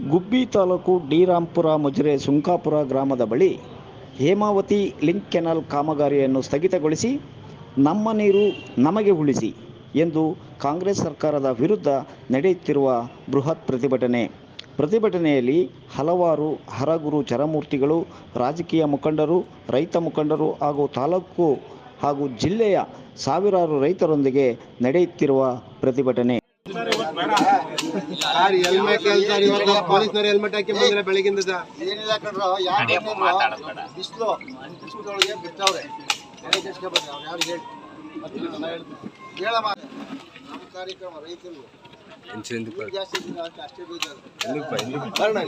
ಗುಬ್ಬಿ ತಾಲೂಕು ಡಿರಾಂಪುರ ಮುಜರೆ ಸುಂಕಾಪುರ ಗ್ರಾಮದ ಬಳಿ Hemavathi link canal ಕಾಮಗಾರಿಯನ್ನು ಸ್ಥಗಿತಗೊಳಿಸಿ ನಮ್ಮ ನೀರು ನಮಗೆ ಉಳಿಸಿ ಎಂದು ಕಾಂಗ್ರೆಸ್ ಸರ್ಕಾರದ ವಿರುದ್ಧ ನಡೆಯುತ್ತಿರುವ ಬೃಹತ್ ಪ್ರತಿಭಟನೆ. ಪ್ರತಿಭಟನೆಯಲ್ಲಿ ಹಲವಾರು ಹರಗುರು ಚರಮೂರ್ತಿಗಳು, ರಾಜಕೀಯ ಮುಖಂಡರು, ರೈತ ಮುಖಂಡರು ಹಾಗೂ ತಾಲೂಕು ಹಾಗೂ ಜಿಲ್ಲೆಯ ಸಾವಿರಾರು ರೈತರೊಂದಿಗೆ ನಡೆಯುತ್ತಿರುವ ಪ್ರತಿಭಟನೆ. ಸರ್ ಹೆಲ್ಮೆಟ್ ಹೇಳ್ತಾರೆ ಇವತ್ತು ಪೊಲೀಸ್ನವ್ರು ಹೆಲ್ಮೆಟ್ ಹಾಕಿ ಬಂದ್ರೆ ಬೆಳಗಿಂದ ಏನಿಲ್ಲ ಕಣ್ರೋ ಯಾರು ಬಿಸಿಲು ಬಿಸಿಲೊಳಗೆ ಬಿಟ್ಟವ್ರೆ ತಲೆ ಕೆಡ್ಸ್ಕೊಬೇಡ್ರಿ, ಅವ್ರು ಯಾರು ಹೇಳಿ. ಹೇಳಮ್ಮ ನಮ್ಮ ಕಾರ್ಯಕ್ರಮ ರೈತರು ಜಾಸ್ತಿ ಅಷ್ಟೇ. ಬರೋಣ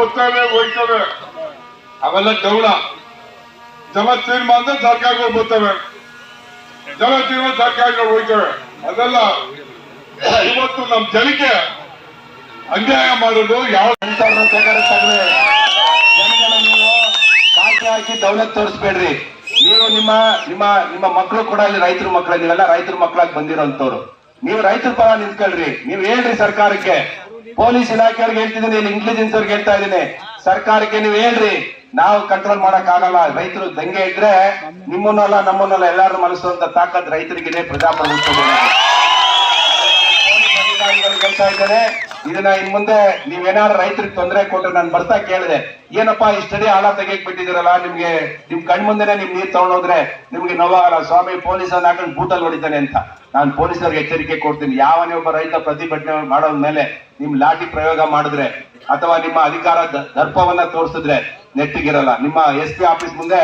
ಬರ್ತವೆ ಹೋಯ್ತವೆ ಅವೆಲ್ಲ ಗೌಡ ಜಮ ತೀರ್ಮಾನ ಸರ್ಕಾರಗಳು ಬರ್ತವೆ ಜಮ ತೀರ್ಮಾನ ಸರ್ಕಾರಗಳು ಹೋಯ್ತವೆ ಅದೆಲ್ಲ ಇವತ್ತು ನಮ್ ಜನಕ್ಕೆ ಅನ್ಯಾಯ ಮಾಡೋದು ಯಾವ ಕಾಕಿ ಹಾಕಿ ದೌಲತ್ ತೋರಿಸ್ಬೇಡ್ರಿ. ನೀವು ನಿಮ್ಮ ನಿಮ್ಮ ನಿಮ್ಮ ಮಕ್ಕಳು ಕೂಡ ಅಲ್ಲಿ ರೈತರ ಮಕ್ಕಳು ನೀವೆಲ್ಲ ರೈತರ ಮಕ್ಕಳಾಗಿ ಬಂದಿರೋಂಥವ್ರು. ನೀವು ರೈತರ ಪರ ನಿಂತ್ಕೊಳ್ರಿ. ನೀವು ಹೇಳ್ರಿ ಸರ್ಕಾರಕ್ಕೆ. ಪೊಲೀಸ್ ಇಲಾಖೆಯವ್ರಿಗೆ ಹೇಳ್ತಿದ್ದೀನಿ, ಇಲ್ಲಿ ಇಂಟೆಲಿಜೆನ್ಸ್ ಅವ್ರಿಗೆ ಹೇಳ್ತಾ ಇದ್ದೀನಿ. ಸರ್ಕಾರಕ್ಕೆ ನೀವು ಹೇಳ್ರಿ, ನಾವು ಕಂಟ್ರೋಲ್ ಮಾಡಕ್ ಆಗಲ್ಲ ರೈತರು ದಂಗೆ ಇದ್ರೆ ನಿಮ್ಮನ್ನಲ್ಲ ನಮ್ಮನ್ನಲ್ಲ ಎಲ್ಲಾರು ಮನಸ್ಸುವಂತ ತಾಕತ್ ರೈತರಿಗಿದೆ ಪ್ರಜಾಪ್ರಭುತ್ವ ಹೇಳ್ತಾ ಇದ್ದೇನೆ ಇದನ್ನ ಇನ್ ಮುಂದೆ ನೀವೇನಾದ್ರು ರೈತರಿಗೆ ತೊಂದರೆ ಕೊಟ್ಟರೆ ನಾನು ಬರ್ತಾ ಕೇಳಿದೆ. ಏನಪ್ಪಾ ಇಷ್ಟಡಿ ಆಳ ತೆಗಿಯಕ್ ಬಿಟ್ಟಿದಿರಲ್ಲ ನಿಮ್ಗೆ ನಿಮ್ ಕಣ್ ಮುಂದೆನೆ ನಿಮ್ ನೀರ್ ತಗೊಂಡೋದ್ರೆ ನಿಮ್ಗೆ ನೋವಾಗಲ್ಲ ಸ್ವಾಮಿ ಪೊಲೀಸ್ ಹಾಕೊಂಡು ಬೂಟಲ್ಲಿ ಹೊಡಿತಾನೆ ಅಂತ. ನಾನು ಪೊಲೀಸರಿಗೆ ಎಚ್ಚರಿಕೆ ಕೊಡ್ತೀನಿ. ಯಾವನೇ ಒಬ್ಬ ರೈತ ಪ್ರತಿಭಟನೆ ಮಾಡೋದ್ ಮೇಲೆ ನಿಮ್ ಲಾಠಿ ಪ್ರಯೋಗ ಮಾಡಿದ್ರೆ ಅಥವಾ ನಿಮ್ಮ ಅಧಿಕಾರ ದರ್ಪವನ್ನ ತೋರಿಸಿದ್ರೆ ನೆಟ್ಟಿಗಿರಲ್ಲ. ನಿಮ್ಮ ಎಸ್ ಪಿ ಆಫೀಸ್ ಮುಂದೆ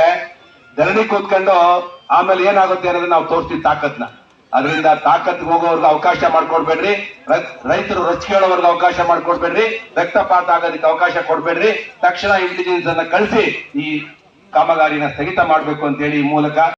ಧರಣಿ ಕೂತ್ಕೊಂಡು ಆಮೇಲೆ ಏನಾಗುತ್ತೆ ಅನ್ನೋದನ್ನ ನಾವು ತೋರಿಸ್ತೀವಿ ತಾಕತ್ನ. ಅದರಿಂದ ತಾಕತ್ ಹೋಗೋರ್ಗೆ ಅವಕಾಶ ಮಾಡ್ಕೊಡ್ಬೇಡ್ರಿ. ರೈತರು ರೊಚ್ಚಿಕೊಳ್ಳೋವರ್ಗು ಅವಕಾಶ ಮಾಡ್ಕೊಡ್ಬೇಡ್ರಿ. ರಕ್ತಪಾತ ಆಗೋದಕ್ಕೆ ಅವಕಾಶ ಕೊಡ್ಬೇಡ್ರಿ. ತಕ್ಷಣ ಇಂಟೆಲಿಜೆನ್ಸ್ ಅನ್ನ ಕಳಿಸಿ ಈ ಕಾಮಗಾರಿನ ಸ್ಥಗಿತ ಮಾಡ್ಬೇಕು ಅಂತ ಹೇಳಿ ಈ ಮೂಲಕ